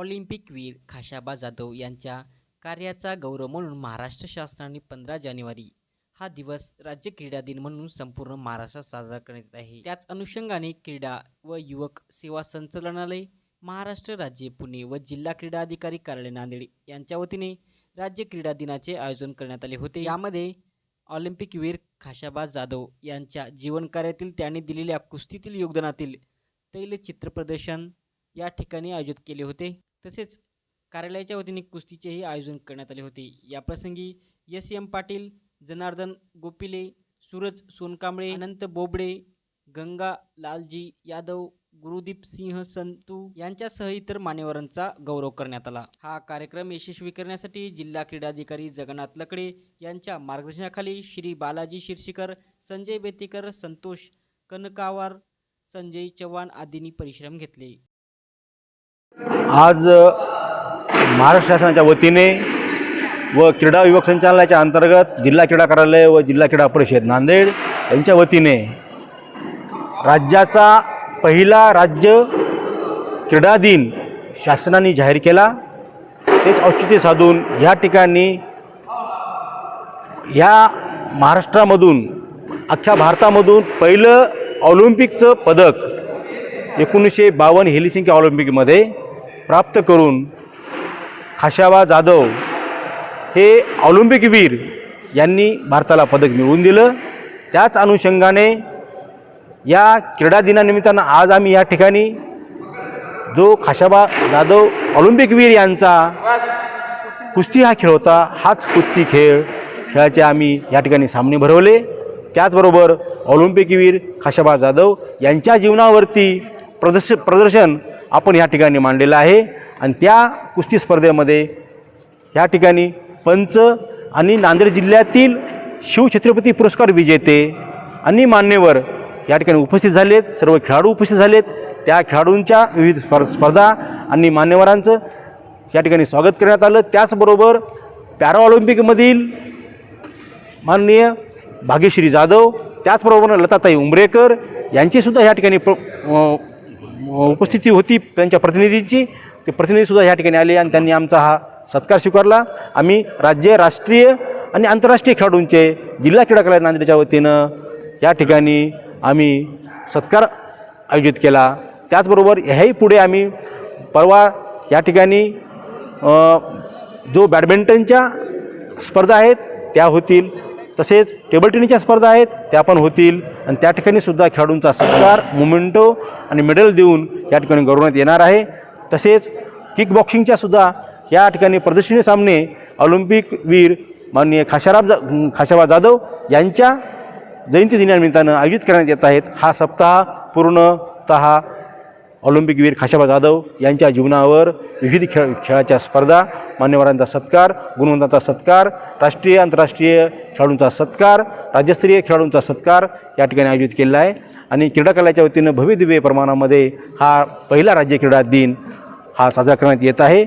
ऑलिम्पिकवीर खाशाबा जाधव यांच्या कार्याचा गौरव म्हणून महाराष्ट्र शासनाने पंधरा जानेवारी हा दिवस राज्य क्रीडा दिन म्हणून संपूर्ण महाराष्ट्रात साजरा करण्यात येत आहे. त्याच अनुषंगाने क्रीडा व युवक सेवा संचालनालय महाराष्ट्र राज्य पुणे व जिल्हा क्रीडा अधिकारी कार्यालय नांदेड यांच्या वतीने राज्य क्रीडा दिनाचे आयोजन करण्यात आले होते. यामध्ये ऑलिम्पिकवीर खाशाबा जाधव यांच्या जीवनकार्यातील त्यांनी दिलेल्या कुस्तीतील योगदानातील तैलचित्र प्रदर्शन या ठिकाणी आयोजित केले होते. तसेच कार्यालयाच्या वतीने कुस्तीचेही आयोजन करण्यात आले होते. याप्रसंगी एस. एम. पाटील जनार्दन गोपिले सूरज सोनकांबळे अनंत बोबडे गंगा लालजी यादव गुरुदीप सिंह संतू यांच्यासह इतर मान्यवरांचा गौरव करण्यात आला. हा कार्यक्रम यशस्वी करण्यासाठी जिल्हा क्रीडाधिकारी जगन्नाथ लकडे यांच्या मार्गदर्शनाखाली श्री बालाजी शिरशीकर संजय बेतेकर संतोष कनकावार संजय चव्हाण आदींनी परिश्रम घेतले. आज महाराष्ट्र शासनाच्या वतीने व क्रीडा विभाग संचालनाच्या अंतर्गत जिल्हा क्रीडा कार्यालय व जिल्हा क्रीडा परिषद नांदेड यांच्या वतीने राज्याचा पहिला राज्य क्रीडा दिन शासनाने जाहीर केला. तेच औचित्य साधून ह्या ठिकाणी ह्या महाराष्ट्रामधून अख्ख्या भारतामधून पहिलं ऑलिम्पिकचं पदक एकोणीसशे बावन्न हेलिसिंकी ऑलिम्पिकमध्ये प्राप्त करून खाशाबा जाधव हे ऑलिम्पिकवीर यांनी भारताला पदक मिळवून दिलं. त्याच अनुषंगाने या क्रीडा दिनानिमित्तानं आज आम्ही या ठिकाणी जो खाशाबा जाधव ऑलिम्पिकवीर यांचा कुस्ती हा खेळ होता हाच कुस्ती खेळ खेळाचे आम्ही या ठिकाणी सामने भरवले. त्याचबरोबर ऑलिम्पिकवीर खाशाबा जाधव यांच्या जीवनावरती प्रदर्श प्रदर्शन आपण ह्या ठिकाणी मांडलेलं आहे. आणि त्या कुस्ती स्पर्धेमध्ये ह्या ठिकाणी पंच आणि नांदेड जिल्ह्यातील शिवछत्रपती पुरस्कार विजेते आणि मान्यवर या ठिकाणी उपस्थित झालेत. सर्व खेळाडू उपस्थित झालेत. त्या खेळाडूंच्या विविध स्पर स्पर्धा आणि मान्यवरांचं या ठिकाणी स्वागत करण्यात आलं. त्याचबरोबर पॅराऑलिम्पिकमधील माननीय भाग्यश्री जाधव त्याचबरोबर लताताई उंबरेकर यांचीसुद्धा या ठिकाणी प्र उपस्थिती होती त्यांच्या प्रतिनिधींची. ते प्रतिनिधीसुद्धा या ठिकाणी आले आणि त्यांनी आमचा हा सत्कार स्वीकारला. आम्ही राज्य राष्ट्रीय आणि आंतरराष्ट्रीय खेळाडूंचे जिल्हा क्रीडा कला नांदेडच्या वतीनं या ठिकाणी आम्ही सत्कार आयोजित केला. त्याचबरोबर ह्याही पुढे आम्ही परवा या ठिकाणी जो बॅडमिंटनच्या स्पर्धा आहेत त्या होतील. तसेच टेबल टेनिसच्या स्पर्धा आहेत त्या पण होतील. आणि त्या ठिकाणी सुद्धा खेळाडूंचा सत्कार मुमेंटो आणि मेडल देऊन या ठिकाणी गौरवण्यात येणार आहे. तसेच किक बॉक्सिंगच्या सुद्धा या ठिकाणी प्रदर्शनी सामने ऑलिम्पिक वीर माननीय खाशाराब जा खाशाबा जाधव यांच्या जयंती दिनानिमित्तानं आयोजित करण्यात येत आहेत. हा सप्ताह पूर्णतः ऑलिम्पिकवीर खाशाबा जाधव यांच्या जीवनावर विविध खेळ खेळाच्या स्पर्धा मान्यवरांचा सत्कार गुणवंतांचा सत्कार राष्ट्रीय आंतरराष्ट्रीय खेळाडूंचा सत्कार राज्यस्तरीय खेळाडूंचा सत्कार या ठिकाणी आयोजित केलेला आहे. आणि क्रीडाकलाच्या वतीनं भव्यदिव्य प्रमाणामध्ये हा पहिला राज्य क्रीडा दिन हा साजरा करण्यात येत आहे.